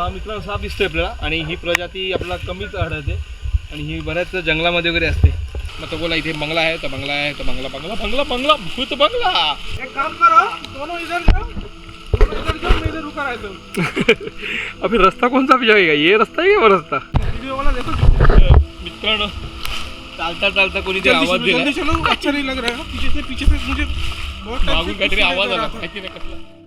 हा मित्रांनो साप दिसतोय आपल्याला आणि ही प्रजाती आपल्याला कमीच आढळते. आणि ही बऱ्याच जंगलामध्ये वगैरे असते. मग तो बोला इथे बंगला आहे तर बंगला आहे तर बंगला बंगला बंगला बंगला भूत बंगला. एक काम करो दोनों इधर जाओ दोनों इधर जाओ मैं इधर रुका रहता. हूँ अभी रस्ता कोणता जाएगा? ये रस्ता आहे का वो रस्ता? मित्रांनो चालता चालता कोणी ते आवाज दिला. अच्छा नहीं लग रहा है। पीछे से पीछे से मुझे बहुत टाइम मागून से काहीतरी आवाज आला नाही कसला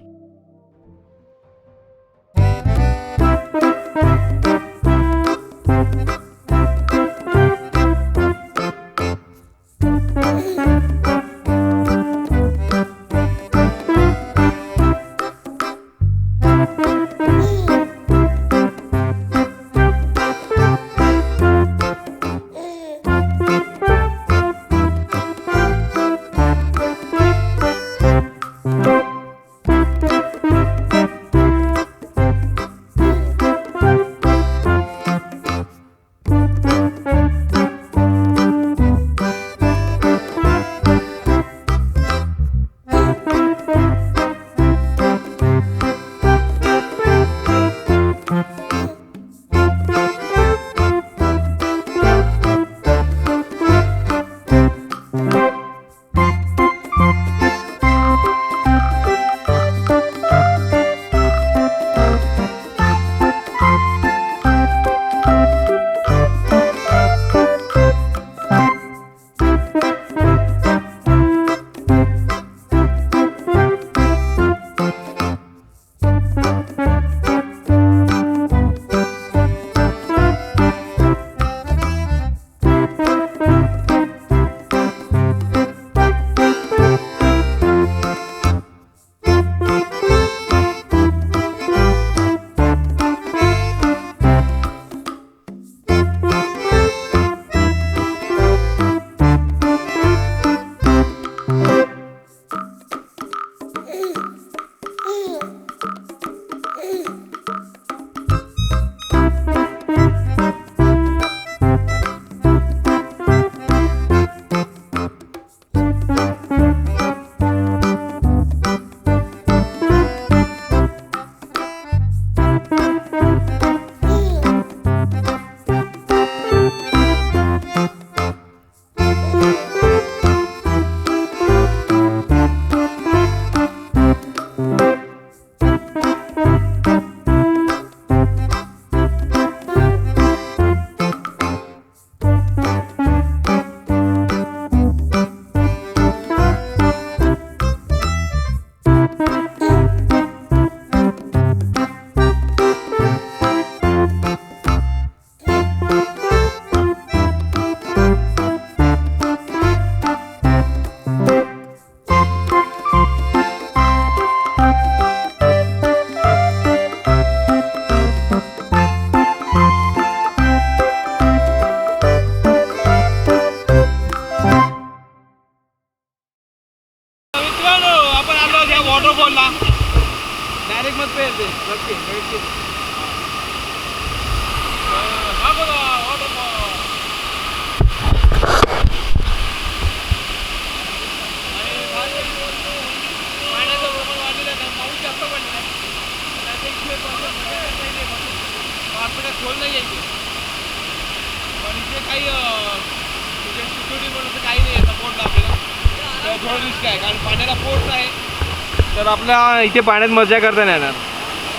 आपल्या इथे पाण्यात मजा करता नाही येणार.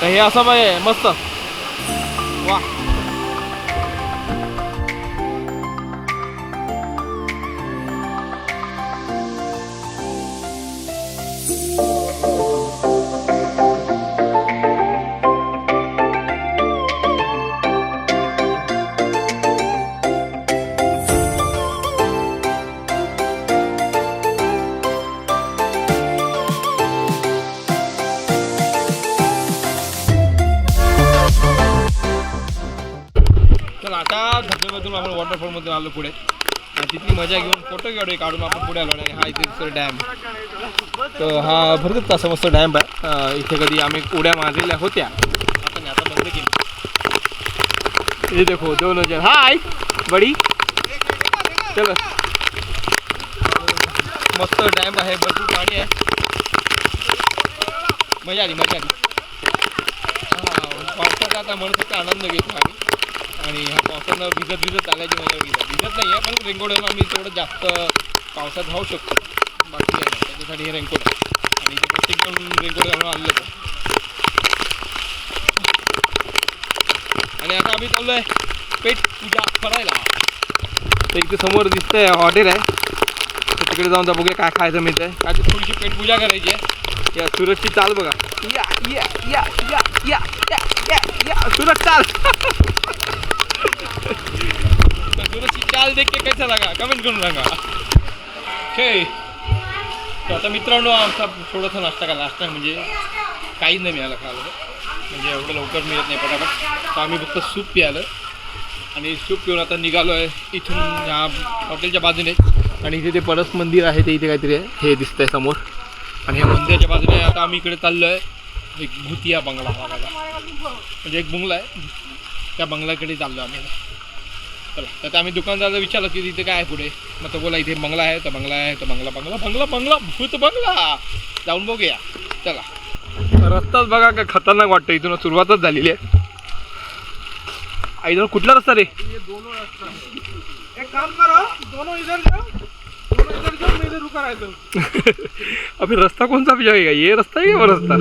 तर हे असं पाहिजे मस्त. वा. मजा घेऊन फोटो काढू काढून आपण पुढे आलो आणि हा इथे दिसतो डॅम तर हा भरपूर असा मस्त डॅम आहे. इथे कधी आम्ही उड्या मारलेल्या होत्या. आता नाही आता बंद केली. हे देखो दोन हजार. हाय बडी. चल. मस्त डॅम आहे भरपूर पाणी आहे. मजा आली मजा आली. हा पावसाचा आता म्हणत आनंद घेतो आम्ही. आणि ह्या पावसानं भिजत भिजत चालायची मजा भिजत भिजत नाही आहे पण रेनकोट घेऊन आम्ही तेवढं जास्त पावसात राहू शकतो. बाकी आहे त्याच्यासाठी हे रेनकोट आणि ते प्रत्येक जण रेनकोट घालून आणलं आणि आता आम्ही चाललो आहे पेट पूजा करायला. तर इथे समोर दिसतंय हॉटेल आहे. तिकडे जाऊन जा बघूया काय खायचं मिळतंय. काय तर थोडीशी पेट पूजा करायची आहे. या सूरजची चाल बघा. या या या या या या या सूरज चाल. तर सूरजची चाल देख के कैसा लगा? कमेंट करून सांगा. ओके तर आता मित्रांनो आमचा थोडासा नाश्ता का नाश्ता म्हणजे काहीच नाही मिळालं खायला. म्हणजे एवढं लवकर मिळत नाही पटापट. तर आम्ही फक्त सूप प्यायलं. आणि सूप पिऊन आता निघालो आहे इथून ह्या हॉटेलच्या बाजूने. आणि इथे ते परस मंदिर आहे ते इथे काहीतरी आहे. हे दिसतंय समोर. आणि ह्या मंदिराच्या बाजूने आता आम्ही इकडे चाललो आहे एक भुतिया बंगला हा म्हणजे एक बंगला आहे. त्या बंगल्याकडे चाललो आम्ही. चला तर आम्ही दुकानदाराला विचारलं की तिथे काय आहे पुढे? मग तो बोला इथे बंगला आहे तर बंगला आहे तर बंगला बंगला बंगला बंगला भूत बंगला. जाऊन बघूया. चला. रस्ताच बघा काय खतरनाक वाटतं इथून सुरुवातच झालेली आहे. आई कुठला रस्ता रे? दोनों रास्ता। एक काम करो दोनों इधर जाओ दोनों इधर जाओ मैं इधर रुका रहता. हूँ अभी रास्ता कौन सा जाएगा ये रास्ता है वो रास्ता?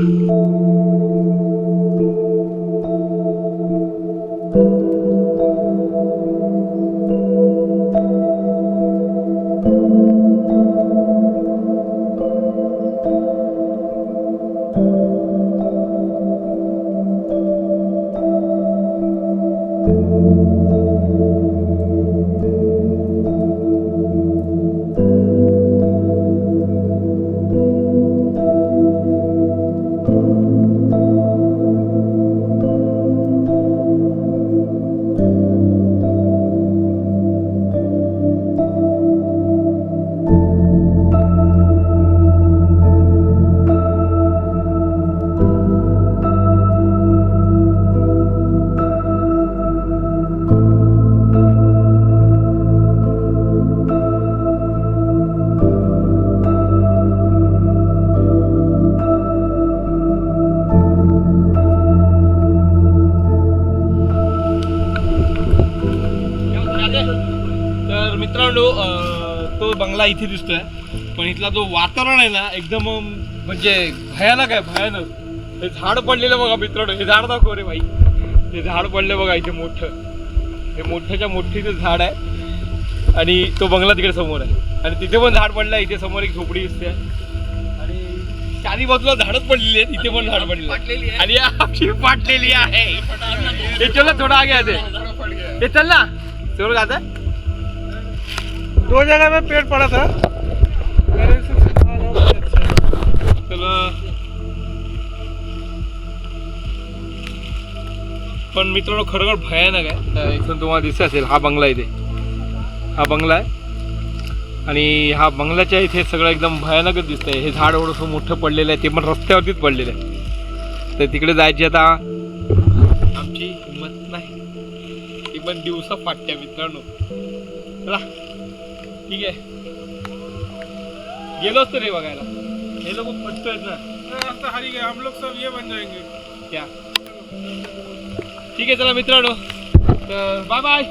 तो बंगला इथे दिसतोय. पण इथला जो वातावरण आहे ना एकदम म्हणजे भयानक आहे भयानक. हे झाड पडलेलं बघा मित्रांनो हे झाड दाखव रे भाई. हे झाड पडले बघा इथे मोठं. हे मोठ्याच्या मोठे इथे झाड आहे. आणि तो बंगला तिकडे समोर आहे. आणि तिथे पण झाड पडलं इथे समोर एक झोपडी दिसते. आणि चारी बाजूला झाडच पडलेली आहेत इथे पण झाड पडलेली आहे. आणि आमची फाटलेली आहे. हे चल थोडा आगे आते. हे चल ना. चल आता. दो जगह में पेड़ पड़ा था। मेरे पण मित्रांनो खरोखर भयानक आहे. इथून तुम्हाला दिसत असेल हा बंगला इथे. हा बंगला आहे. आणि हा बंगल्याच्या इथे सगळं एकदम भयानकच दिसतंय. हे झाड एवढंसं मोठं पडलेलं आहे ते पण रस्त्यावरतीच पडलेलं आहे. तर तिकडे जायची आता आमची हिंमत नाही. ती पण दिवसा फाटत्या मित्रांनो. चला. ठीक आहे. गेलो असतो रे बघायला. हे लोक पटतोय ना. रास्ता हारी गया हम लोग सब ये बन जाएंगे. क्या ठीक आहे चला मित्रांनो. तर बाय बाय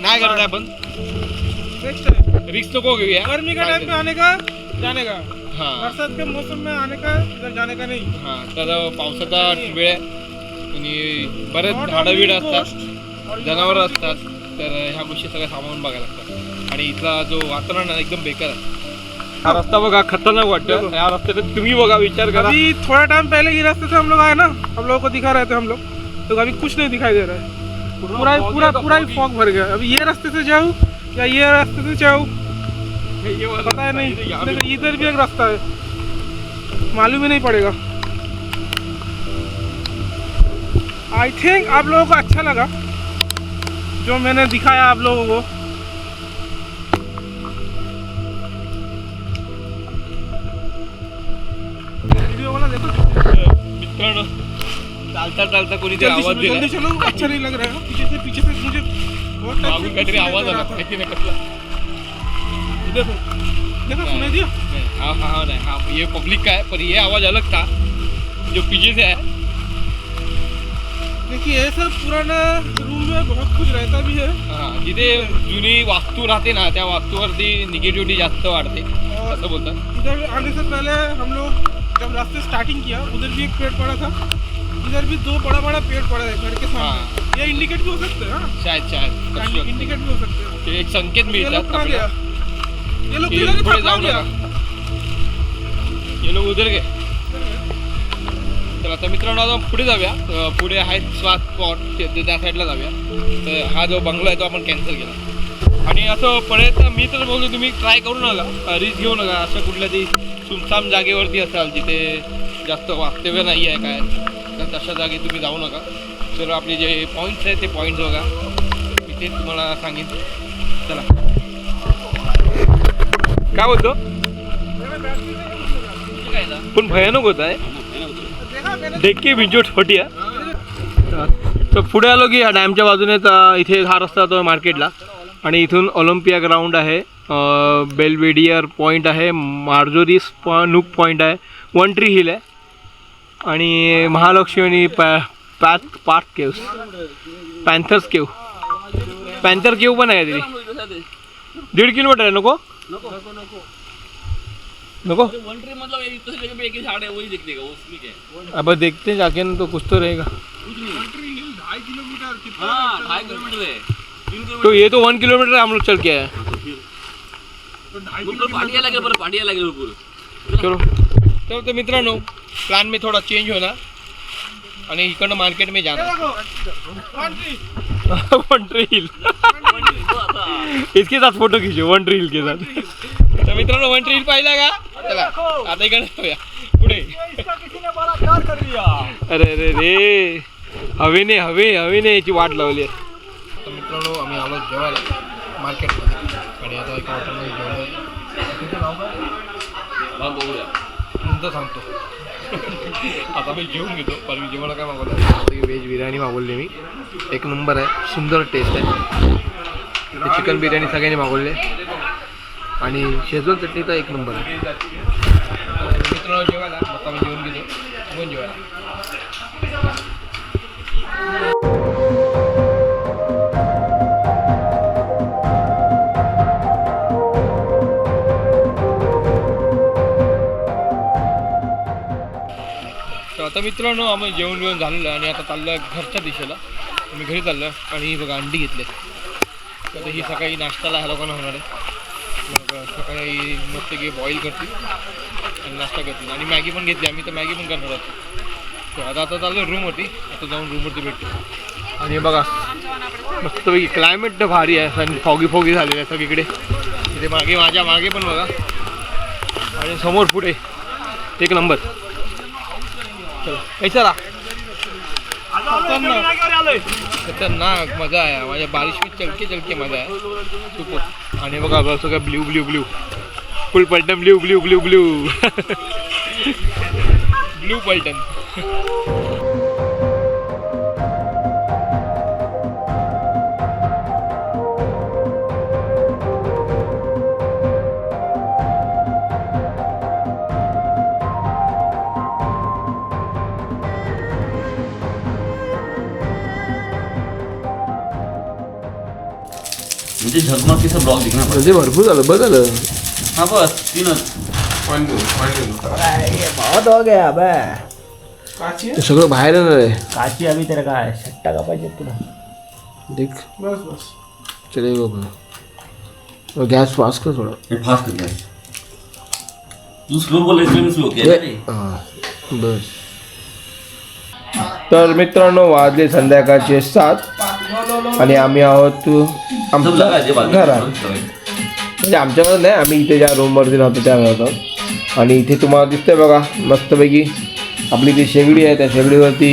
नाही करत आहे आपण. रिक्स नको घेऊया. गर्मी का टाइम पे आने का? जाने का. हा. बरसात के मौसम में आने का इधर जाने का नहीं. हा तर पावसाचा वेळ आहे. आणि बरेच झाडं बिड असतात. जनावरं असतात. तर ह्या गोष्टी सगळ्या सामावून बघायला लागतात. आणि इथला जो वातावरण आहे एकदम बेकार आहे. हा रस्ता बघा खतरनाक वाटतं या रस्त्यात तुम्ही बघा विचार करा. अभी थोड़ा टाइम पहले ये रास्ते से हम लोग आए ना. हम लोगों को दिखा रहे थे हम लोग. तो अभी कुछ नहीं दिखाई दे रहा है. पूरा पूरा पूरा ही फॉग भर गया अभी ये रास्ते से जाऊँ या ये रास्ते से जाऊँ? पता है नहीं. देखो इधर भी एक रास्ता है. मालूम ही नहीं पड़ेगा. आई थिंक आप लोगों को अच्छा लगा. जो मैंने दिखाया आप लोगों को. मित्रांनो चालता चालता कोणीतरी जल्दी आवाज दिला. चलो अच्छा नहीं लग रहा है. पीछे से पीछे से मुझे बहुत काहीतरी सुनाई आवाज आला। माहिती नाही कसला देखो देखो सुनाई दिया? नहीं, हाँ हाँ हाँ नहीं हाँ ये पब्लिक का है पर ये आवाज अलग था जो पीछे से है देखिए ये सब पुराना रूम में बहुत कुछ रहता भी है। हा, जिथे जुनी वास्तू राहते ना त्या वास्तूवरती निगेटिव्हिटी जास्त वाढते असं बोलतात. इधर आने से पहले हम लोग जब रास्ते स्टार्टिंग किया उधर भी एक पेड़ पड़ा था इधर भी दो बड़ा बड़ा पेड़ पड़ा है घर के सामने। ये इंडिकेट भी हो सकते हैं हाँ। शायद शायद. इंडिकेट भी हो सकते हैं। एक संकेत लोग गया? आपल्याला ये लोग पुढे था जाऊ गया ये लोक उधर गे तर आता मित्रांनो आता पुढे जाऊया. पुढे आहेत स्वाद स्पॉट त्या साईडला जाऊया. तर हा जो बंगला आहे तो आपण कॅन्सल केला. आणि असं परत मी तर बोलतो तुम्ही ट्राय करू नका. रिस्क घेऊ नका. असं कुठल्या ती सुमसाम जागेवरती असाल जिथे जास्त वास्तव्य नाही आहे काय तर तशा जागी तुम्ही जाऊ नका. तर आपले जे पॉईंट्स आहेत ते पॉईंट्स बघा. मी ते तुम्हाला सांगेन. चला. काय बोलतो? पण भयानक होत आहे. डेक्की मैंने देख छोटी आहे तर पुढे आलो की या डॅमच्या बाजूने तर इथे हा रस्ता तो मार्केटला आणि इथून ऑलिम्पिया ग्राउंड आहे बेलवेडियर पॉईंट आहे मार्जोरी स्पॉ नूक पॉईंट आहे वन ट्री हिल आहे आणि महालक्ष्मी पॅ path park caves panthers cave panther cave पण आहे तरी. दीड किलोमीटर आहे नको? नको? अब देखते हैं जाके ना तो कुछ तो रहेगा ढाई किलोमीटर हाँ तो ये तो वन किलोमीटर हम लोग चल के आए चलो। तर तो मित्रांनो प्लान में थोड़ा चेंज होना। आणि इकडनं मार्केट में जाना। देखो one tree one tree hill इसके साथ फोटो खींचो वन ट्री हिल के साथ। तर मित्रांनो वन ट्री हिल पाहिला का? चला आता इकडे जाऊया. पुढे. अरे अरे रे. हवेने हवे हवेने याची वाट लावली आहे. मित्रांनो आम्ही आलो जेवायला मार्केटमध्ये. आणि आता एका हॉटेलमध्ये जेवलो. तुझं नाव काय? हाँ नंतर सांगतो. आता मी जेवून घेतो पण मी जेवणाला काय मागवलं? व्हेज बिर्याणी मागवली मी. एक नंबर आहे सुंदर टेस्ट आहे. चिकन बिर्याणी सगळ्यांनी मागवले आणि शेजवान चटणी तर एक नंबर आहे. मित्रांनो जेवायला. आता मी जेवून घेतो. जेवायला. आता मित्रांनो आम्ही जेवण जेवण झालेलं आहे आणि आता चाललं आहे घरच्या दिशेला. आम्ही घरी चाललो आणि ही बघा अंडी घेतले तर आता ही सकाळी नाश्त्याला ह्या लोकांना होणार आहे. मग सकाळी मस्त की बॉईल करतील आणि नाश्ता करतील आणि मॅगी पण घेतली. आम्ही तर मॅगी पण करणार आहोत. तर आता आता चाललो रूमवरती आता जाऊन रूमवरती भेटतो आणि बघा मस्तपैकी क्लायमेट तर भारी आहे. आणि फॉगी फॉगी झालेलं आहे सगळीकडे. तिथे मागे माझ्या मागे पण बघा. आणि समोर पुढे एक नंबर कैसा खतरनाक. मजा आहे. माझ्या बारिश मी चलके चलके मजा आहे. सुपर आणि बघा बघा सगळं ब्ल्यू ब्ल्यू ब्ल्यू. फुल पलटन blue blue blue blue. Blue पलटन मुझे झगमग के सब ब्लॉग दिखना पड़ा म्हणजे भरपूर झालं बरं झालं हाँ बस तीनच बहुत हो गया अबे। काची ते सगळं बाहेर येणार आहे. काची अभी तेरा का है? सट्टा का पाहिजे तुला. देख. बस बस. चलेगा बघा गॅस फास्ट कर थोडा. ये फास्ट कर तू स्लो बोल मैं स्लो किया बस. तर मित्रांनो वाजले संध्याकाळचे सात. आणि आम्ही आहोत आमच्या जे घरात. म्हणजे आमच्याकडे नाही आम्ही इथे ज्या रूमवरती राहतो त्या राहतो आणि इथे तुम्हाला दिसतंय बघा मस्तपैकी. आपली ती शेगडी आहे त्या शेगडीवरती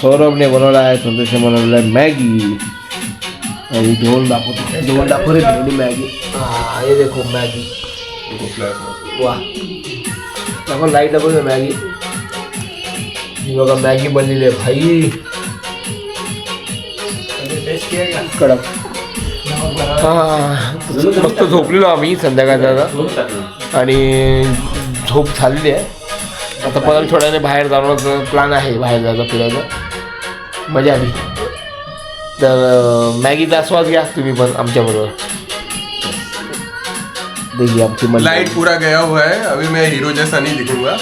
सौरभने बनवला आहे संतोषने बनवलेला आहे मॅगी. आणि जेवण दाखवतो. जेवण दाखवते एवढी मॅगी. हा देखो मॅगी. वा. दाखव लाइट दाखवतो मॅगी. बघा मॅगी बनलेली आहे भाई. कडक. हा मस्त झोपलेलो आम्ही संध्याकाळचा आणि झोप झालेली आहे. आता परत थोड्याने बाहेर जाण्याचा प्लॅन आहे बाहेर जायचा फिरायचा. मजा आली. तर मॅगीचा आस्वाद घ्या तुम्ही पण आमच्याबरोबर. देखिए आमची मंडळी. लाइट पूरा गया हुआ है. अभी मैं हीरो जैसा नहीं दिखूंगा.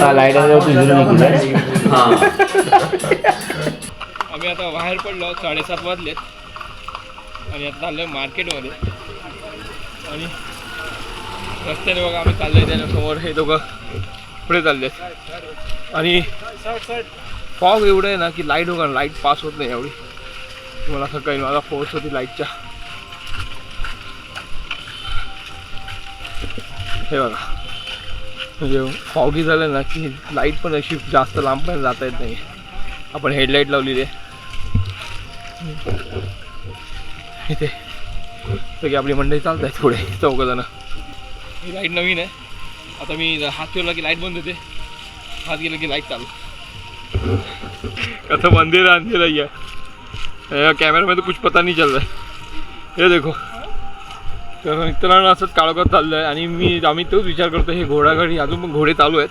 हा तू हिरो. आम्ही आता बाहेर पडलो साडेसात वाजलेत. आणि आता चाललोय मार्केटमध्ये. आणि रस्त्याने बघा आम्ही चाललो त्याच्यासमोर. हे दोघं पुढे चाललेत. आणि फॉग एवढं आहे ना की लाइट बघा लाइट पास होत नाही एवढी. मला असं काही माझा फोर्स होती लाईटच्या हे बघा. म्हणजे फॉगी झालं ना की लाइट पण अशी जास्त लांब पण जाता येत नाही आपण हेडलाईट लावलेली आहे. इथे. सगळी आपली मंडळी चालत आहेत थोडे चौघ जण. ही लाइट नवीन आहे. आता मी हात फिरला की लाइट बंद होते. हात गेलं की लाइट चालू. आता मंदिर अंधेरा ही है कैमरे में तो कुछ पता नहीं चल रहा है देखो. तर मित्रांनो असंच काळोखात चाललं आहे आणि मी आम्ही तोच विचार करतो हे घोडागाडी अजून पण घोडे चालू आहेत.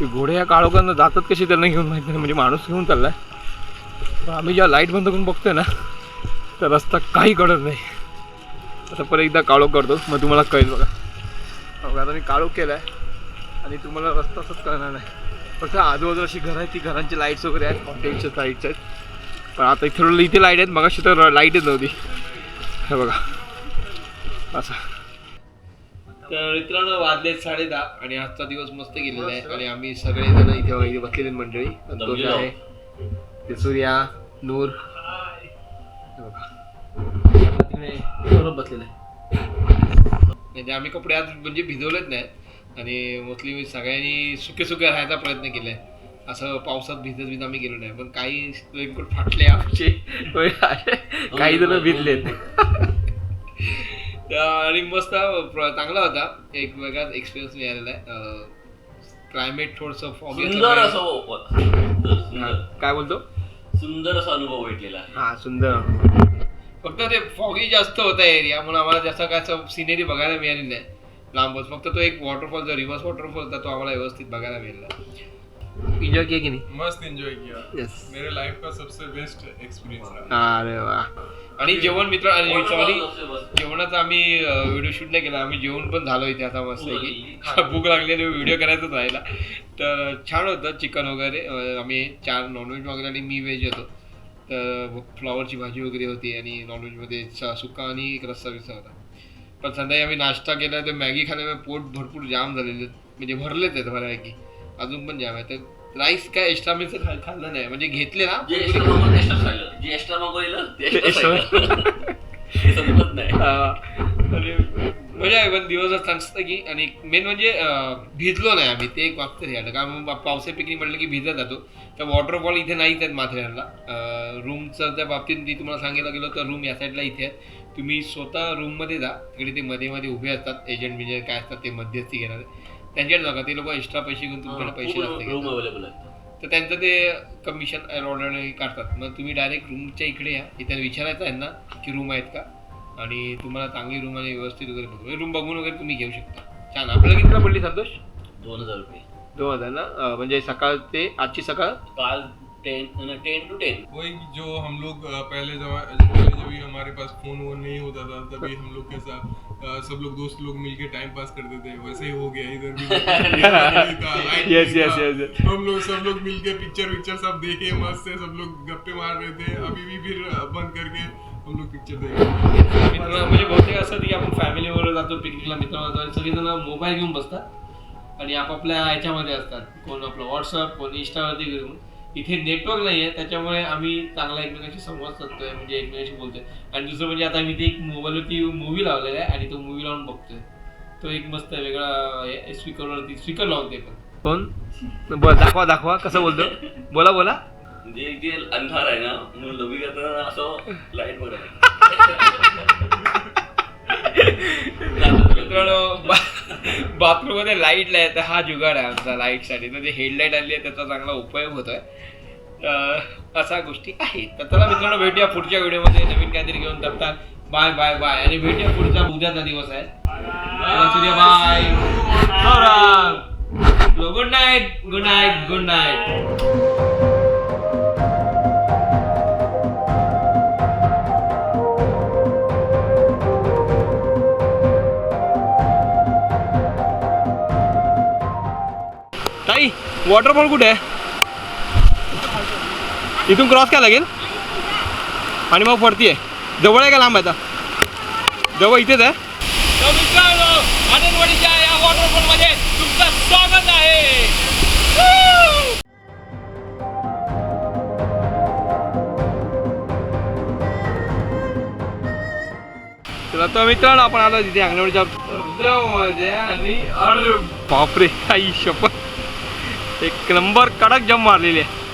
ते घोडे या काळोखांना जातात कसे त्यांना घेऊन माहीत नाही. म्हणजे माणूस घेऊन चालला आहे आम्ही जेव्हा लाइट बंद करून बघतोय ना तर रस्ता काही कळत नाही. आता परत एकदा काळोख करतो मग तुम्हाला कळेल बघा. बघा आता मी काळोख केला आहे आणि तुम्हाला रस्ता असंच कळणार नाही. फक्त आजूबाजूला अशी घरं आहेत ती घरांची लाईट्स वगैरे आहेत हॉटेलच्या साईड्स आहेत. पण आता इथे इथे लाइट आहेत मग तर लाईटच नव्हती. हे बघा. असं. तर मित्रांनो वाजले साडे दहा आणि आजचा दिवस मस्त गेलेला आहे. आणि आम्ही सगळे जण इथे बसलेले मंडळी. संतोष आहे. सूर्या नूर. तिकडे सौरभ बसलेला आहे. म्हणजे आम्ही कपडे आज म्हणजे भिजवलेच नाही. आणि मोस्टली सगळ्यांनी सुके सुके राहायचा प्रयत्न केलाय. असं पावसात भिजत भिजत आम्ही गेलो नाही. पण काही रेनकोट फाटले आमचे. काही जण भिजलेत. आणि मस्त चांगला होता. एक वेगळाच एक्सपिरियन्स मिळालेला आहे. क्लायमेट थोडंसं काय बोलतो? सुंदर असा अनुभव भेटलेला आहे. हा सुंदर. फक्त ते फॉगी जास्त होता एरिया म्हणून आम्हाला जास्त काय असं सिनेरी बघायला मिळाली नाही. लांबच. फक्त तो एक वॉटरफॉल जो रिव्हर्स वॉटरफॉल होता तो आम्हाला व्यवस्थित बघायला मिळाला. एन्जॉय केली की नाही? मस्त एंजॉय किया। येस मेरे लाइफ का सबसे बेस्ट एक्सपीरियंस रहा। अरे वा आणि जेवण मित्र आणि सॉरी जेवणाचा आम्ही व्हिडिओ शूट नाही केला. आम्ही जेवण पण झालो इथे आता मस्त की भूक लागलेली व्हिडिओ करायचाच राहिला. तर छान होतं चिकन वगैरे. आम्ही चार नॉनव्हेज मागवले आणि मी व्हेज होतो. तर फ्लॉवरची भाजी वगैरे होती आणि नॉनव्हेजमध्ये सुका आणि एक रस्सा बिस्सा होता. पण संध्याकाळी आम्ही नाश्ता केला. तर मॅगी खाल्यामुळे पोट भरपूर जाम झालेले. म्हणजे भरलेच आहेत बऱ्यापैकी. अजून पण जाम आहे. तर राईस काय एक्स्ट्रा मी खाल्लं नाही. म्हणजे घेतले ना जे एक्स्ट्रा मागवलं ते एक्स्ट्रा खाल्लं. जे एक्स्ट्रा मागवलेलं ते एक्स्ट्रा खाल्लं. ते समजत नाही. हा. आणि मजा आहे पण दिवस असं असतं की आणि मेन म्हणजे अं, भिजलो नाही आम्ही. ते एक वाक्य राहिलं. कारण मग पावसाळी पिकनिक म्हटलं की भिजत जातो. तर वॉटरफॉल इथे नाहीच आहेत माथेरानला. रूमचं त्या बाबतीत मी तुम्हाला सांगायला गेलो तर रूम या साईडला इथे आहेत. तुम्ही स्वतः रूममध्ये जा. तिकडे ते मध्ये मध्ये उभे असतात. एजंट म्हणजे काय असतात ते मध्यस्थी घेणारे. त्यांच्याकडे जागा ते लोक एक्स्ट्रा पैसे घेऊन तुमच्याकडे पैसे जास्त घेतात. रूम अवेलेबल आहे तर त्यांचं ते कमिशन ऑर्डर काढतात. मग तुम्ही डायरेक्ट रूमच्या इकडे या. इथे विचारायचं आहे ना की रूम आहेत का? आणि तुम्हाला चांगली रूम आणि व्यवस्थित वगैरे बघू रूम बघून वगैरे तुम्ही घेऊ शकता. छान. आपल्याला कितीला पडली संतोष? दोन हजार रुपये. दोन हजार ना? अं, म्हणजे सकाळ ते आजची सकाळ? काल टेन टेन टू टेन वही जो हम लोग पहले जब हमारे पास फ़ोन वोन नहीं होता था तभी हम लोग कैसा अ, सब लोग दोस्त लोग मिलके टाइम पास करते थे वैसे ही हो गया इधर भी था। yes, yes. हम लोग सब लोग मिलके पिक्चर विक्चर सब देखे मस्त से सब लोग गप्पे मार रहे थे अभी भी फिर बंद करके हम लोग पिक्चर देख रहे हैं। मित्र म्हणजे बहुतेक असं की आपण फॅमिली जातो पिकनिकला जातो सगळेजण मोबाईल घेऊन बसतात आणि आपापल्या ह्याच्यामध्ये असतात कोण आपलं व्हॉट्सअप कोण इंस्टावरती घेऊन इथे नेटवर्क नाही आहे त्याच्यामुळे आम्ही चांगला एकमेकांशी संवाद साधतोय म्हणजे एकमेकांशी बोलतोय. आणि दुसरं म्हणजे आता मी ते एक मोबाईलवरती मूवी लावलेला आहे आणि तो मूवी लावून बघतोय. तो एक मस्त वेगळा स्पीकरवरती स्पीकर लावून ते पण. कोण? बोल दाखवा दाखवा कसं बोलतो? बोला बोला. जे जे अंधार आहे ना म्हणून लवी करताना असं लाइट बघायला मित्रांनो बाथरूममध्ये लाइट लाय तर हा जुगाड आहे आमचा लाइटसाठी. तर जे हेडलाईट आली आहे त्याचा चांगला उपयोग होतोय. अं, अशा गोष्टी आहेत. तर चला मित्रांनो भेटूया पुढच्या व्हिडिओमध्ये. नवीन काहीतरी घेऊन टपतात बाय बाय बाय आणि भेटूया पुढचा उद्याचा दिवस आहे. चला, bye good night good night good night waterfall कुठे आहे? इथून क्रॉस काय लागेल? आणि मग वरती आहे. जवळ आहे का लांब आहे आता? जवळ इथेच आहे? तर मित्रांनो आनंदवाडीच्या या वॉटरफॉलमध्ये तुमचं स्वागत आहे. तर मित्रांनो आपण आलो तिथे अंगणवाडीच्या बापरे आई शपथ एक नंबर कडक जम मारलेली आहे.